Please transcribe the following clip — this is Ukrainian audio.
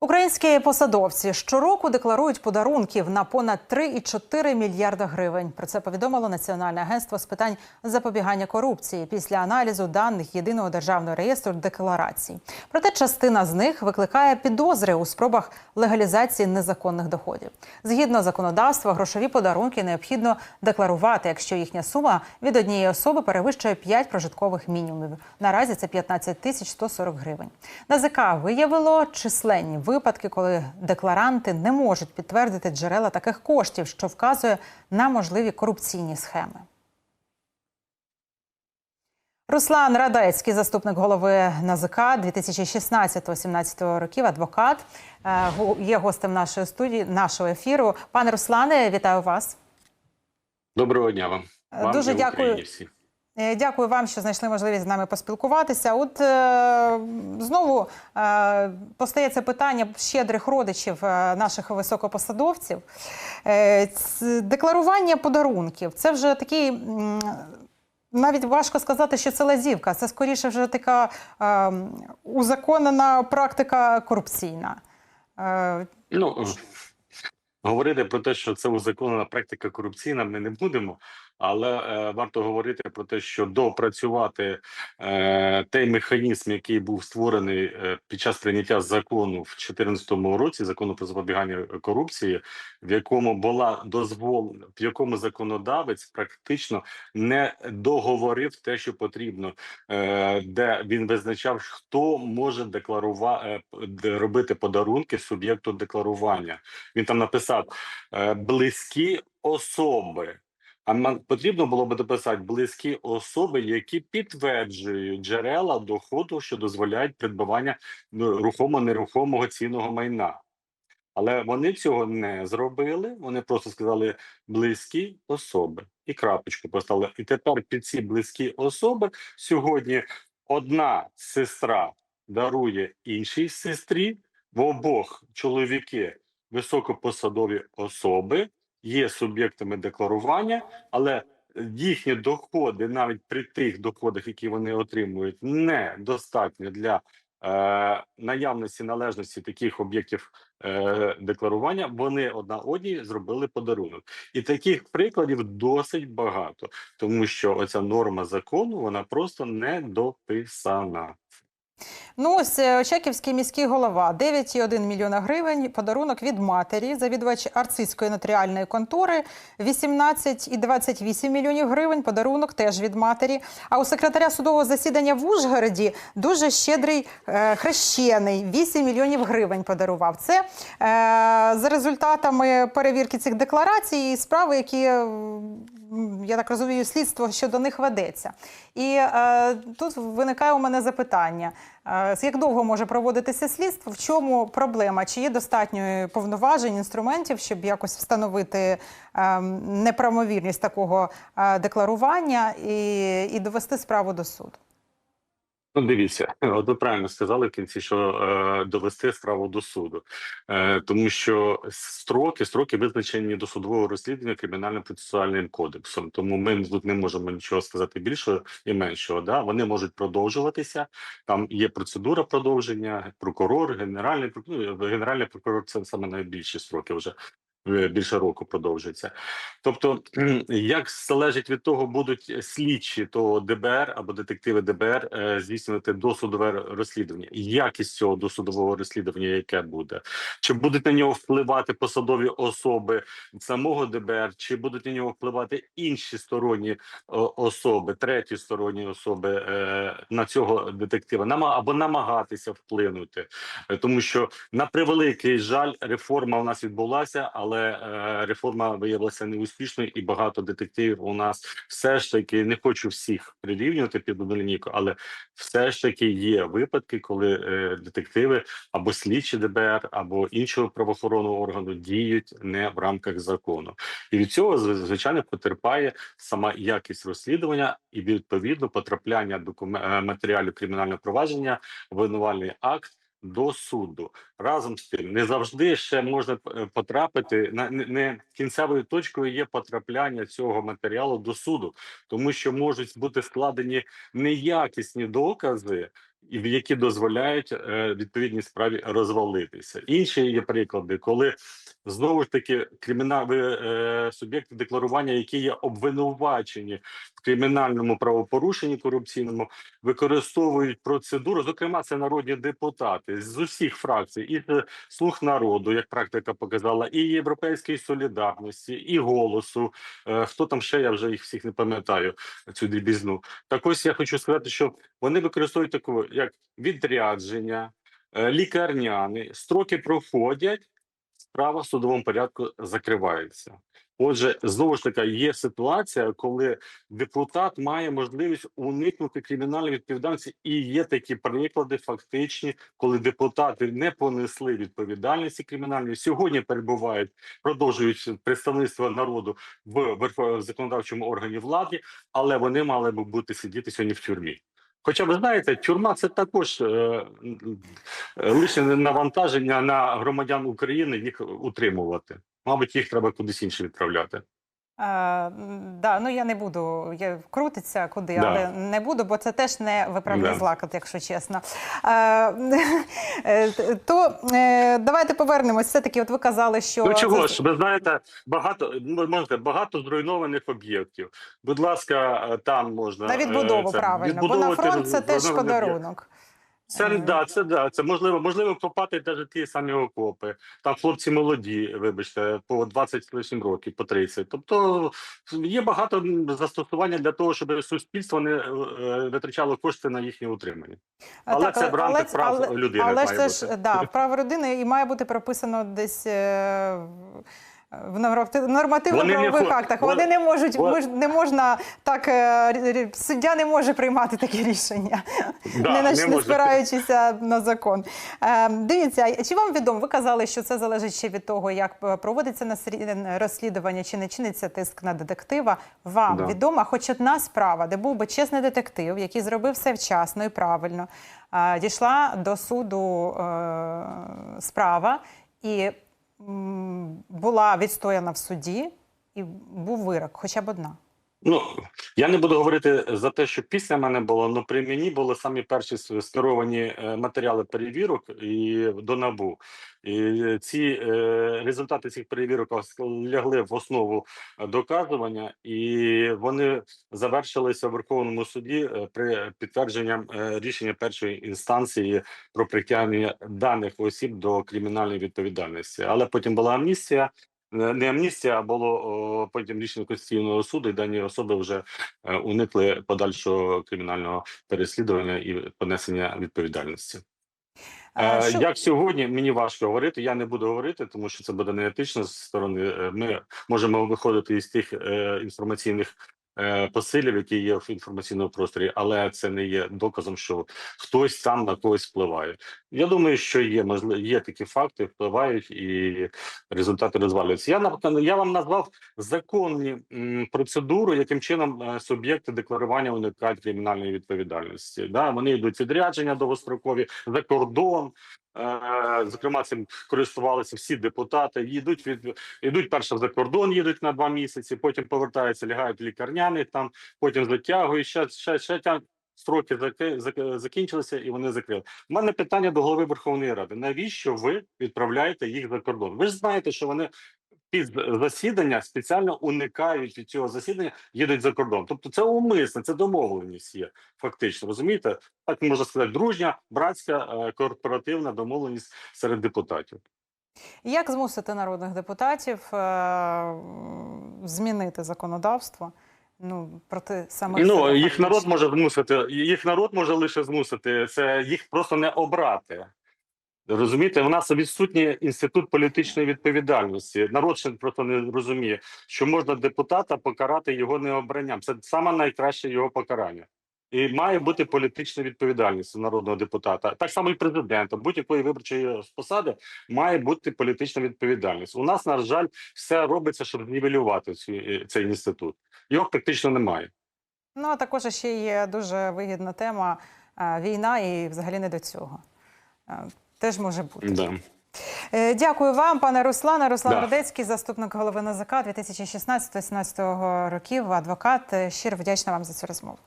Українські посадовці щороку декларують подарунків на понад 3,4 мільярда гривень. Про це повідомило Національне агентство з питань запобігання корупції після аналізу даних єдиного державного реєстру декларацій. Проте частина з них викликає підозри у спробах легалізації незаконних доходів. Згідно законодавства, грошові подарунки необхідно декларувати, якщо їхня сума від однієї особи перевищує 5 прожиткових мінімумів. Наразі це 15 тисяч 140 гривень. НАЗК виявило численні випадки, коли декларанти не можуть підтвердити джерела таких коштів, що вказує на можливі корупційні схеми. Руслан Радецький, заступник голови НАЗК 2016-2017 років, адвокат, е, є гостем нашої студії, нашого ефіру. Пане Руслане, вітаю вас. Доброго дня вам. Вам дуже дякую. Всі. Е, Дякую вам, що знайшли можливість з нами поспілкуватися. От е, знову е, постає це питання щедрих родичів е, наших високопосадовців. Е, декларування подарунків це вже такий. Навіть важко сказати, що це лазівка. Це скоріше вже така е, узаконена практика корупційна. Е, Ну говорити про те, що це узаконена практика корупційна, ми не будемо. Але е, варто говорити про те, що доопрацювати е, той механізм, який був створений е, під час прийняття закону в 2014 році, закону про запобігання корупції, в якому була дозволена, в якому законодавець практично не договорив те, що потрібно, е, де він визначав, хто може декларувати робити подарунки суб'єкту декларування. Він там написав е, близькі особи. А нам потрібно було би дописати близькі особи, які підтверджують джерела доходу, що дозволяють придбавання ну, рухомо нерухомого цінного майна. Але вони цього не зробили. Вони просто сказали близькі особи і крапочку поставили. І тепер під ці близькі особи сьогодні одна сестра дарує іншій сестрі, в обох чоловіки високопосадові особи є суб'єктами декларування, але їхні доходи, навіть при тих доходах, які вони отримують, недостатньо для е, наявності належності таких об'єктів е, декларування. Вони одна одній зробили подарунок, і таких прикладів досить багато, тому що оця норма закону вона просто не дописана. Ну, ось е, Очаківський міський голова 9,1 мільйона гривень. Подарунок від матері, завідувач арцистської нотаріальної контори 18,28 мільйонів гривень. Подарунок теж від матері. А у секретаря судового засідання в Ужгороді дуже щедрий е, хрещений 8 мільйонів гривень подарував. Це е, за результатами перевірки цих декларацій і справи, які я так розумію, слідство щодо них ведеться. І е, тут виникає у мене запитання: е, як довго може проводитися слідство? В чому проблема? Чи є достатньо повноважень, інструментів, щоб якось встановити е, неправомірність такого е, декларування і, і довести справу до суду? Ну, дивіться, от ви правильно сказали в кінці, що е, довести справу до суду, е, тому що строки, строки визначені до судового розслідування кримінальним процесуальним кодексом. Тому ми тут не можемо нічого сказати більшого і меншого. Да, вони можуть продовжуватися. Там є процедура продовження, прокурор, генеральний прокурор. Ну, генеральний прокурор це саме найбільші строки вже. Більше року продовжується, тобто як залежить від того, будуть слідчі то ДБР або детективи ДБР е, здійснювати досудове розслідування, якість цього досудового розслідування, яке буде, чи будуть на нього впливати посадові особи самого ДБР, чи будуть на нього впливати інші сторонні особи, треті сторонні особи е, на цього детектива, або намагатися вплинути, Е, тому що на превеликий жаль, реформа у нас відбулася, але е, реформа виявилася неуспішною, і багато детективів у нас все ж таки не хочу всіх прирівнювати під одну лінійку, але все ж таки є випадки, коли е, детективи або слідчі ДБР, або іншого правоохоронного органу діють не в рамках закону, і від цього звичайно потерпає сама якість розслідування і відповідно потрапляння докуме- е, матеріалів кримінального провадження, обвинувальний акт до суду. Разом з тим, не завжди ще можна е, потрапити на не, не кінцевою точкою є потрапляння цього матеріалу до суду, тому що можуть бути складені неякісні докази. Які дозволяють е, відповідній справі розвалитися. Інші є приклади, коли знову ж таки кримінальні е, суб'єкти декларування, які є обвинувачені в кримінальному правопорушенні корупційному, використовують процедуру. Зокрема, це народні депутати з усіх фракцій, і е, слуг народу, як практика показала, і європейської солідарності, і голосу. Хто там ще я вже їх всіх не пам'ятаю цю дрібізну. Так ось я хочу сказати, що вони використовують таку як відрядження, е, лікарняни, строки проходять, справа в судовому порядку закривається. Отже, знову ж таки, є ситуація, коли депутат має можливість уникнути кримінальної відповідальності, і є такі приклади фактичні, коли депутати не понесли відповідальності кримінальної. Сьогодні перебувають, продовжують представництво народу в законодавчому органі влади, але вони мали б бути сидіти сьогодні в тюрмі. Хоча ви знаєте, тюрма це також е, е, лише навантаження на громадян України їх утримувати. Мабуть, їх треба кудись інше відправляти. Е, да, ну я не буду я крутиться куди, Да. але не буду, бо це теж не виправний Да. злакот, якщо чесно. Е, е, то давайте повернемось. Все таки, от ви казали, що Ну чого ж, ви знаєте, багато ну, можете багато зруйнованих об'єктів. Будь ласка, там можна на відбудову це, правильно, бо на фронт це теж подарунок. Це Е. да, це да. Це можливо, можливо копати навіть ті самі окопи. Там хлопці молоді, вибачте, по 20 з років, по 30. Тобто є багато застосування для того, щоб суспільство не е, витрачало кошти на їхнє утримання. Але Так, це в рамках але- прав але- людини Але має це ж да, право людини і має бути прописано десь. В- В норматив- нормативно-правових актах вони- вони не можуть, вони- не можна так, е, суддя не може приймати такі рішення, Да, не, не не спираючися на закон. Е, дивіться, чи вам відомо, ви казали, що це залежить ще від того, як е, проводиться розслідування, чи не чиниться тиск на детектива. Вам Да. відома хоч одна справа, де був би чесний детектив, який зробив все вчасно і правильно, дійшла до суду справа і була відстояна в суді, і був вирок, хоча б одна. Ну я не буду говорити за те, що після мене було, але при мені були самі перші скеровані е, матеріали перевірок і до набу. І ці е, результати цих перевірок лягли в основу доказування, і вони завершилися в Верховному суді е, при підтвердженням рішення першої інстанції про притягнення даних осіб до кримінальної відповідальності. Але потім була амністія. Не амністія, а було о, потім рішення Конституційного суду, і дані особи вже е, уникли подальшого кримінального переслідування і понесення відповідальності. Е, Е, що- Як сьогодні мені важко говорити, я не буду говорити, тому що це буде неетично з сторони. Е, Ми можемо виходити із тих е, інформаційних посилів, які є в інформаційному просторі, але це не є доказом, що хтось там на когось впливає. Я думаю, що є можливо, є такі факти, впливають і результати розвалюються. Я я вам назвав законні процедури, яким чином е, суб'єкти декларування уникають кримінальної відповідальності. Да, вони йдуть відрядження довгострокові за кордон. Е, Зокрема, цим користувалися всі депутати. Їдуть від йдуть перше за кордон, їдуть на два місяці, потім повертаються, лягають в лікарняний, там потім затягують. Ще ще ще строки закінчилися, і вони закрили. У мене питання до голови Верховної Ради: навіщо ви відправляєте їх за кордон? Ви ж знаєте, що вони під засідання спеціально уникають від цього засідання, їдуть за кордон. Тобто це умисне, це домовленість є фактично. Розумієте? Так можна сказати, дружня, братська е, корпоративна домовленість серед депутатів. Як змусити народних депутатів е, змінити законодавство? Ну, проти саме Ну їх народ може змусити, їх народ може лише змусити. Це їх просто не обрати. Розумієте, у нас відсутній інститут політичної відповідальності. Народ ще просто не розуміє, що можна депутата покарати його необранням. Це саме найкраще його покарання. І має бути політична відповідальність народного депутата. Так само і президента, будь-якої виборчої посади має бути політична відповідальність. У нас, на жаль, все робиться, щоб знівелювати цю, цей інститут. Його практично немає. Ну, а також ще є дуже вигідна тема е, війна і взагалі не до цього. Е, Теж може бути. Да. Е, Дякую вам, пане Руслане. Руслан Да. Радецький, заступник голови НАЗК 2016-2017 років, адвокат. Щиро вдячна вам за цю розмову.